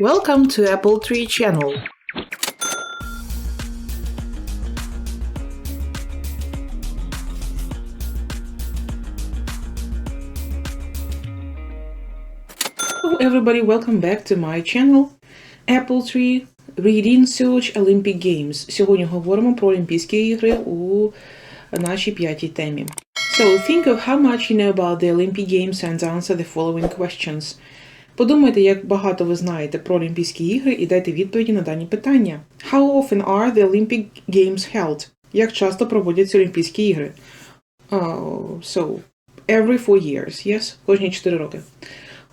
Welcome to Apple Tree Channel. Hello everybody, welcome back to my channel Apple Tree Reading Search Olympic Games. Сьогодні говоримо про Олімпійські ігри у нашій п'ятій темі. So think of how much you know about the Olympic Games and answer the following questions. Подумайте, як багато ви знаєте про Олімпійські ігри і дайте відповіді на дані питання. How often are the Olympic Games held? Як часто проводяться Олімпійські ігри? Oh, so, every four years, yes? Кожні 4 роки.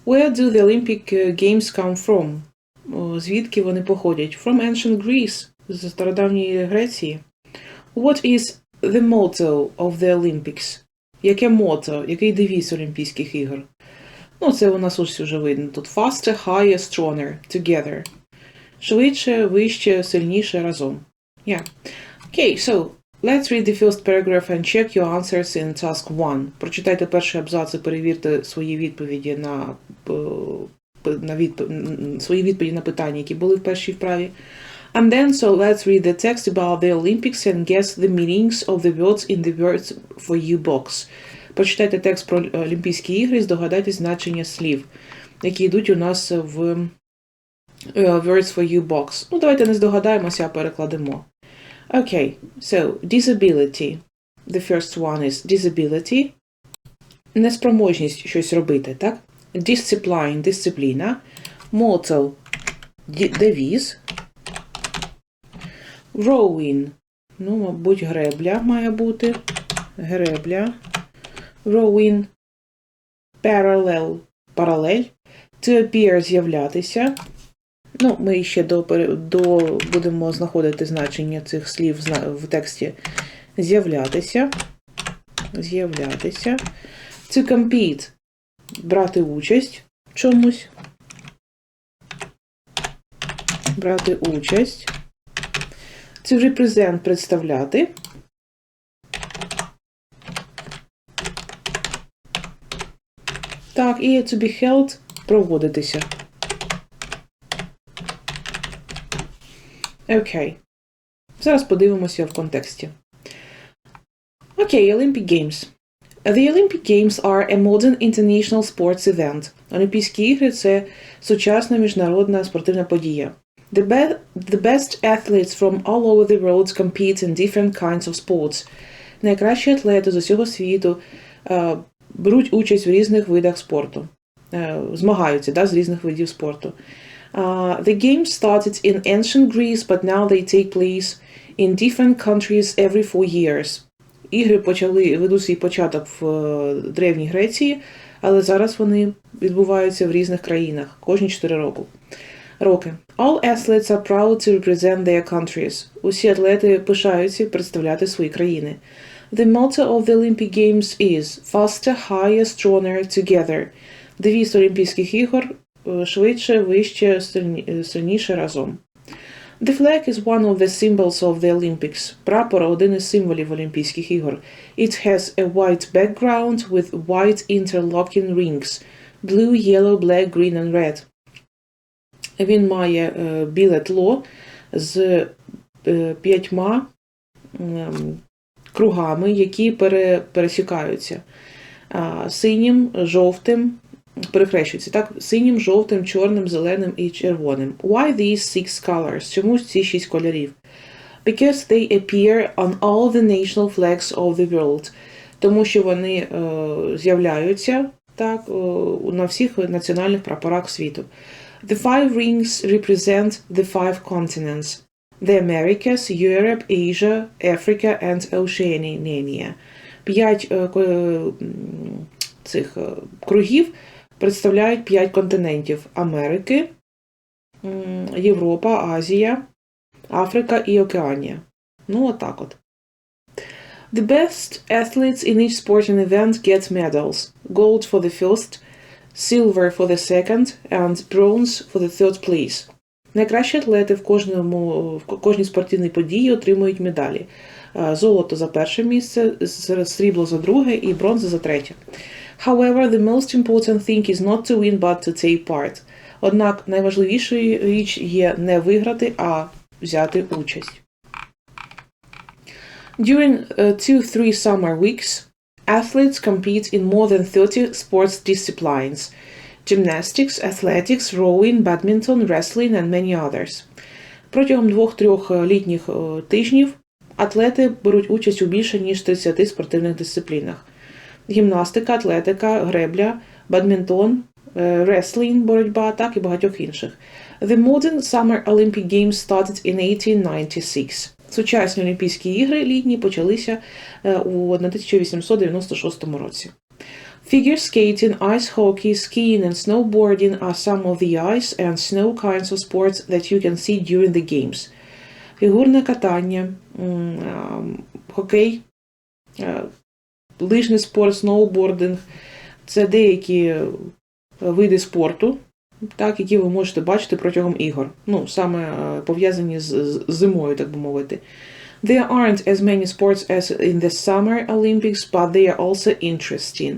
Where do the Olympic uh, Games come from? Звідки вони походять? From ancient Greece, з стародавньої Греції. What is the motto of the Olympics? Яке мото, який девіз Олімпійських ігор? Ну, це у нас ось вже видно. Тут faster, higher, stronger, together. Швидше, вище, сильніше разом. Yeah. Okay, so let's read the first paragraph and check your answers in task 1. Прочитайте перший абзац і перевірте свої відповіді на, е, п- на відп... н- свої відповіді на питання, які були в першій вправі. And then, so let's read the text about the Olympics and guess the meanings of the words in the words for you box. Прочитайте текст про Олімпійські ігри і здогадайтесь значення слів, які йдуть у нас в е, Words for You box. Ну, давайте не здогадаємося, а перекладемо. Okay, so disability. The first one is disability. Неспроможність щось робити, так? Discipline, дисципліна. Motto – девіз. Rowing. Ну, мабуть, гребля має бути. Гребля. Rowing. Parallel. Паралель. To appear з'являтися. Ну, ми ще до, до будемо знаходити значення цих слів в тексті. З'являтися. З'являтися. To compete. Брати участь в чомусь. Брати участь. To represent представляти. Так, і to be held проводитися. Окей. Зараз подивимося в контексті. Окей, okay, Olympic Games. The Olympic Games are a modern international sports event. Олімпійські ігри це сучасна міжнародна спортивна подія. The, be- the best athletes from all over the world compete in different kinds of sports. Найкращі атлети з усього світу е, беруть участь в різних видах спорту. Е, змагаються да, з різних видів спорту. Uh, the games started in ancient Greece, but now they take place in different countries every four years. Ігри почали ведуть свій початок в е, Древній Греції, але зараз вони відбуваються в різних країнах кожні 4 року. Роки. All athletes are proud to represent their countries. Усі атлети пишаються представляти свої країни. The motto of the Olympic Games is faster, higher, stronger, together. Девіз Олімпійських ігор е, швидше, вище, сильні- е, сильніше разом. The flag is one of the symbols of the Olympics. Прапор один із символів Олімпійських ігор. It has a white background with white interlocking rings. Blue, yellow, black, green and red. Він має е, біле тло з е, п'ятьма ем, кругами, які пере, пересікаються. Синім, жовтим, перехрещуються, так? Синім, жовтим, чорним, зеленим і червоним. Why these six colors? Чому ці шість кольорів? Because they appear on all the national flags of the world. Тому що вони е, з'являються так, е, на всіх національних прапорах світу. The five rings represent the five continents. The Americas, Europe, Asia, Africa and Oceania. П'ять е, ко- е, м, цих е, кругів представляють п'ять континентів: Америки, м, Європа, Азія, Африка і Океанія. Ну, отак от. The best athletes in each sporting event get medals. Gold for the first, silver for the second and bronze for the third place. Найкращі атлети в кожному в кожній спортивній події отримують медалі. Е, Золото за перше місце, срібло за друге і бронза за третє. However, the most important thing is not to win but to take part. Однак найважливішою річ є не виграти, а взяти участь. During uh, two three summer weeks, athletes compete in more than 30 sports disciplines gymnastics, athletics, rowing, badminton, wrestling, and many others. Протягом двох-трьох е, літніх е, тижнів атлети беруть участь у більше ніж 30 спортивних дисциплінах: гімнастика, атлетика, гребля, бадмінтон, е, реслінг, боротьба, так і багатьох інших. The modern Summer Olympic Games started in 1896. Сучасні Олімпійські ігри літні почалися е, у 1896 році. Figure skating, ice hockey, skiing and snowboarding are some of the ice and snow kinds of sports that you can see during the games. Фігурне катання, м, а, хокей, е, лижний спорт, сноубординг це деякі е, види спорту, так, які ви можете бачити протягом ігор. Ну, саме е, пов'язані з, з зимою, так би мовити. There aren't as many sports as in the Summer Olympics, but they are also interesting.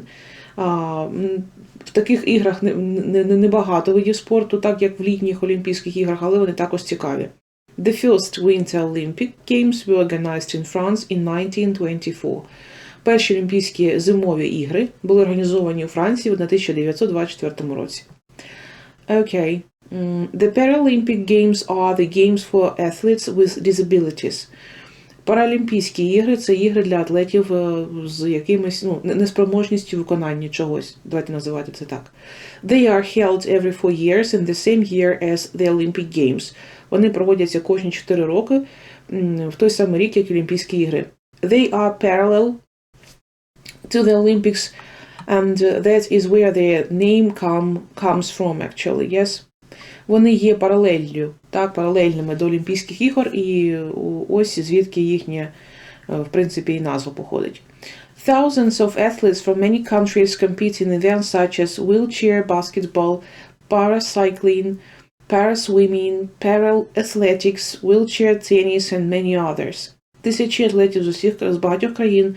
В таких іграх не, не, не- небагато видів спорту, так як в літніх Олімпійських іграх, але вони також цікаві. The first Winter Olympic Games were organized in France in 1924. Перші Олімпійські зимові ігри були організовані у Франції в 1924 році. Okay. The Paralympic Games are the games for athletes with disabilities. Паралімпійські ігри це ігри для атлетів е, з якимось ну, неспроможністю виконання чогось. Давайте називати це так. They are held every four years in the same year as the Olympic Games. Вони проводяться кожні 4 роки в той самий рік, як Олімпійські ігри. They are parallel to the Olympics and that is where their name come, comes from actually, yes. Вони є паралеллю, так, паралельними до Олімпійських ігор, і ось звідки їхня, е, в принципі, і назва походить. Thousands of athletes from many countries compete in events such as wheelchair basketball, paracycling, paraswimming, para-athletics, wheelchair tennis and many others. Тисячі атлетів з усіх з багатьох країн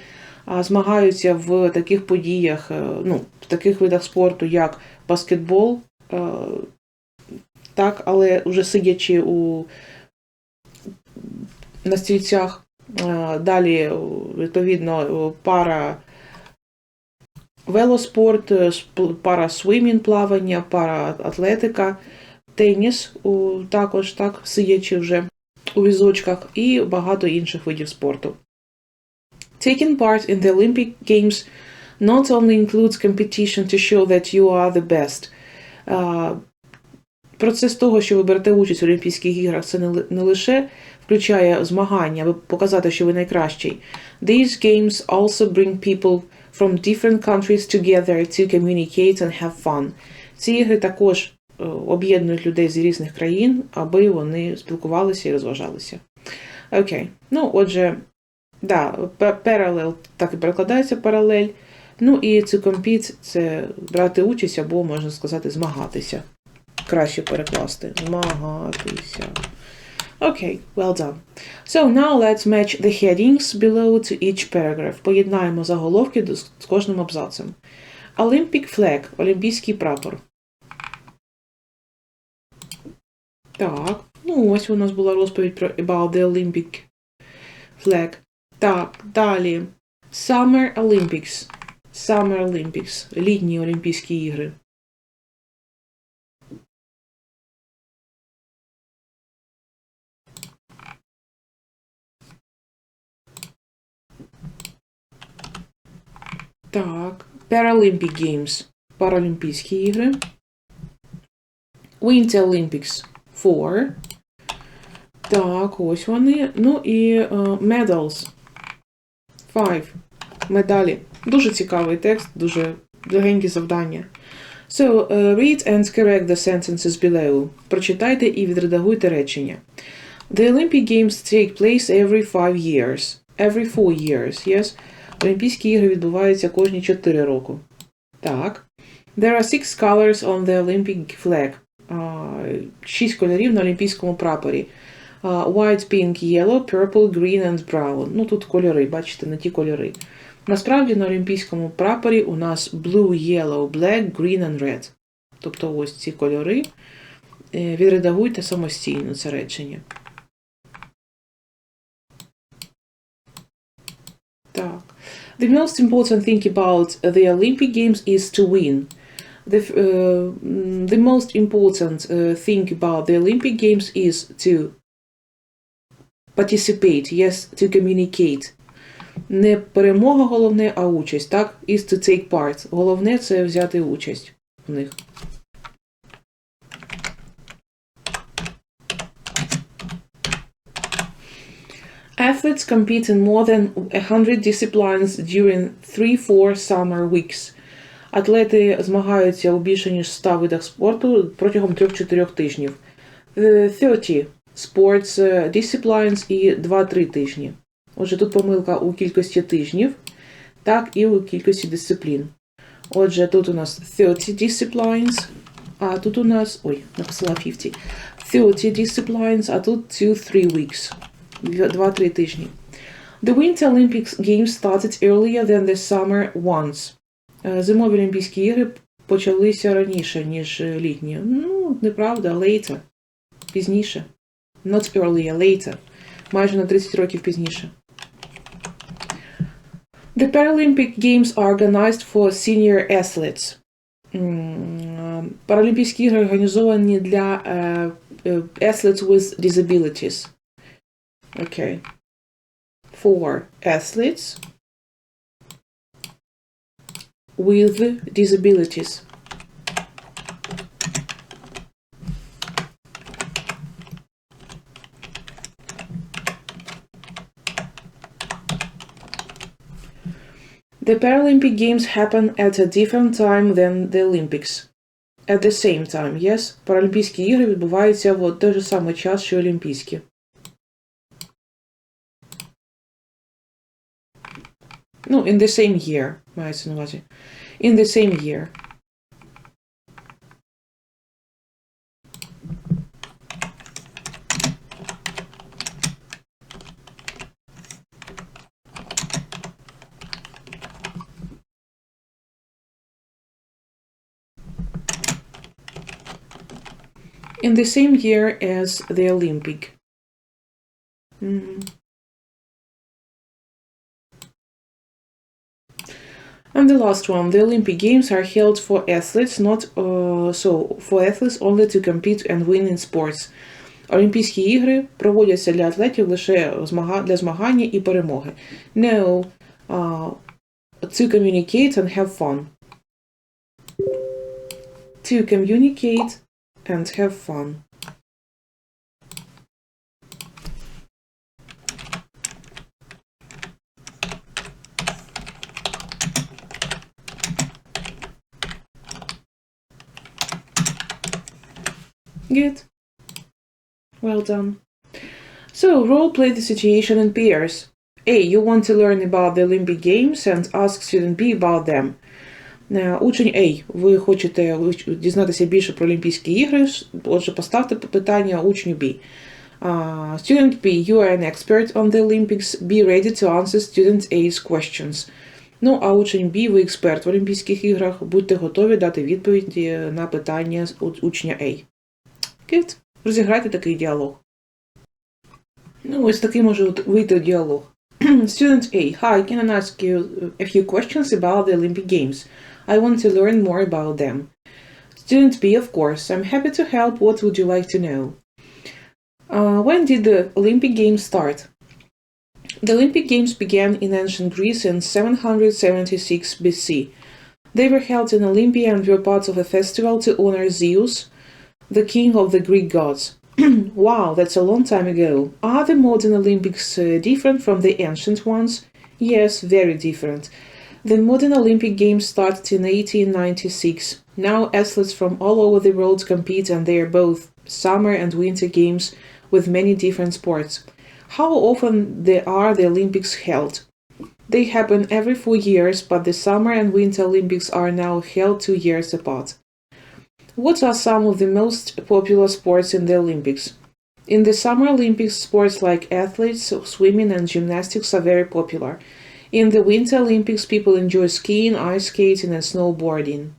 змагаються в таких подіях, е, ну, в таких видах спорту, як баскетбол, е, так, але вже сидячи у на стільцях. Далі, відповідно, пара велоспорт, пара свимінг плавання, пара атлетика, теніс також так, сидячи вже у візочках, і багато інших видів спорту. Taking part in the Olympic Games not only includes competition to show that you are the best. А, Процес того, що ви берете участь у Олімпійських іграх, це не, лише включає змагання, аби показати, що ви найкращий. These games also bring people from different countries together to communicate and have fun. Ці ігри також е, об'єднують людей з різних країн, аби вони спілкувалися і розважалися. Окей. Ну, отже, да, parallel так і перекладається паралель. Ну і to compete – це брати участь або, можна сказати, змагатися. Краще перекласти. Змагатися. Окей, well done. So now let's match the headings below to each paragraph. Поєднаємо заголовки з кожним абзацем. Olympic flag – олімпійський прапор. Так, ну ось у нас була розповідь про about the Olympic flag. Так, далі. Summer Olympics. Summer Olympics. Літні Олімпійські ігри. Так. Paralympic Games. Паралімпійські ігри. Winter Olympics 4. Так, ось вони. Ну і е, medals. 5. Медалі. Дуже цікавий текст, дуже легенькі завдання. So, uh, read and correct the sentences below. Прочитайте і відредагуйте речення. The Olympic Games take place every five years. Every four years, yes? Олімпійські ігри відбуваються кожні 4 роки. Так. There are six colors on the Olympic flag. Шість кольорів на олімпійському прапорі. White, pink, yellow, purple, green and brown. Ну тут кольори, бачите, не ті кольори. Насправді на олімпійському прапорі у нас blue, yellow, black, green and red. Тобто ось ці кольори. е, відредагуйте самостійно це речення. The most important thing about the Olympic Games is to win. The, f- uh, mm, the most important uh, thing about the Olympic Games is to participate, yes, to communicate. Не перемога головне, а участь, так? Is to take part. Головне це взяти участь в них. Athletes compete in more than 100 disciplines during 3-4 summer weeks. Атлети змагаються у більше ніж 100 видах спорту протягом 3-4 тижнів. Е, 30 sports е, disciplines і 2-3 тижні. Отже, тут помилка у кількості тижнів, так і у кількості дисциплін. Отже, тут у нас 30 disciplines, а тут у нас. Ой, написала 50. 30 disciplines, а тут 2-3 weeks. 2-3 тижні. The Winter Olympics Games started earlier than the summer ones. Е, Зимові Олімпійські ігри почалися раніше, ніж е, літні. Ну, неправда, later. Пізніше. Not earlier, later. Майже на 30 років пізніше. The Paralympic Games are organized for senior athletes. Паралімпійські ігри організовані для е, е, athletes with disabilities. Okay. For athletes with disabilities. The Paralympic Games happen at a different time than the Olympics. At the same time, yes. Паралімпійські ігри відбуваються в той же самий час, що Олімпійські. No, in the same year. Maar het was in the same year. In the same year as the Olympic. Mm -hmm. And the last one, the Olympic Games are held for athletes, not uh, so for athletes only to compete and win in sports. Олімпійські ігри проводяться для атлетів лише змага- для змагання і перемоги. No, uh, to communicate and have fun. To communicate and have fun. Good. Well done. So, role play the situation in pairs. A. You want to learn about the Olympic Games and ask student B about them. Е, Учень A. Ви хочете дізнатися більше про Олімпійські ігри, отже, поставте питання учню B. Uh, student B, you are an expert on the Olympics. Be ready to answer student A's questions. Ну, а учень B, ви експерт в Олімпійських іграх. Будьте готові дати відповіді на питання учня A. Good. Розіграйте такий діалог. Ну, ось такий може от вийти діалог. Student A, hi, can I ask you a few questions about the Olympic Games? I want to learn more about them. Student B, of course, I'm happy to help. What would you like to know? Uh, when did the Olympic Games start? The Olympic Games began in ancient Greece in 776 BC. They were held in Olympia and were part of a festival to honor Zeus, the king of the Greek gods. wow, that's a long time ago. Are the modern Olympics uh, different from the ancient ones? Yes, very different. The modern Olympic Games started in 1896. Now athletes from all over the world compete and they are both summer and winter games with many different sports. How often there are the Olympics held? They happen every four years, but the summer and winter Olympics are now held two years apart. What are some of the most popular sports in the Olympics? In the Summer Olympics, sports like athletes, swimming, and gymnastics are very popular. In the Winter Olympics, people enjoy skiing, ice skating, and snowboarding.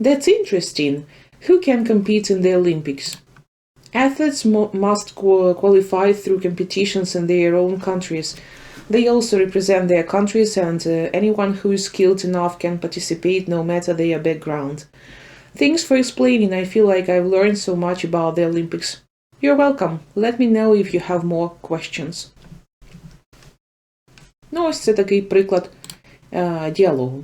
That's interesting. Who can compete in the Olympics? Athletes mo- must qu- qualify through competitions in their own countries. They also represent their countries, and uh, anyone who is skilled enough can participate no matter their background. Thanks for explaining. I feel like I've learned so much about the Olympics. You're welcome. Let me know if you have more questions. Ну, ось це такий приклад е, діалогу.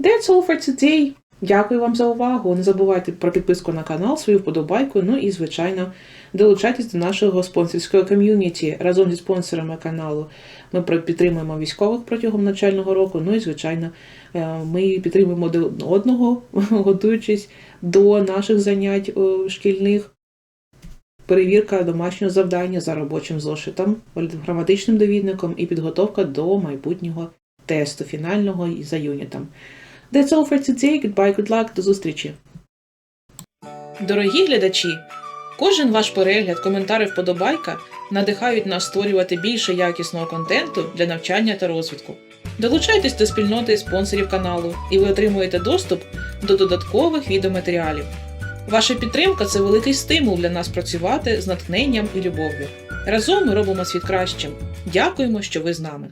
That's all for today. Дякую вам за увагу. Не забувайте про підписку на канал, свою вподобайку. Ну і, звичайно, долучайтесь до нашого спонсорського ком'юніті. Разом зі спонсорами каналу ми підтримуємо військових протягом навчального року. Ну і, звичайно, е, ми підтримуємо одного, готуючись до наших занять е, шкільних. Перевірка домашнього завдання за робочим зошитом, граматичним довідником і підготовка до майбутнього тесту фінального за юнітом. That's all for today. Goodbye, good luck, до зустрічі. Дорогі глядачі, кожен ваш перегляд, коментар і вподобайка надихають нас створювати більше якісного контенту для навчання та розвитку. Долучайтесь до спільноти спонсорів каналу, і ви отримуєте доступ до додаткових відеоматеріалів. Ваша підтримка це великий стимул для нас працювати з натхненням і любов'ю. Разом ми робимо світ кращим. Дякуємо, що ви з нами.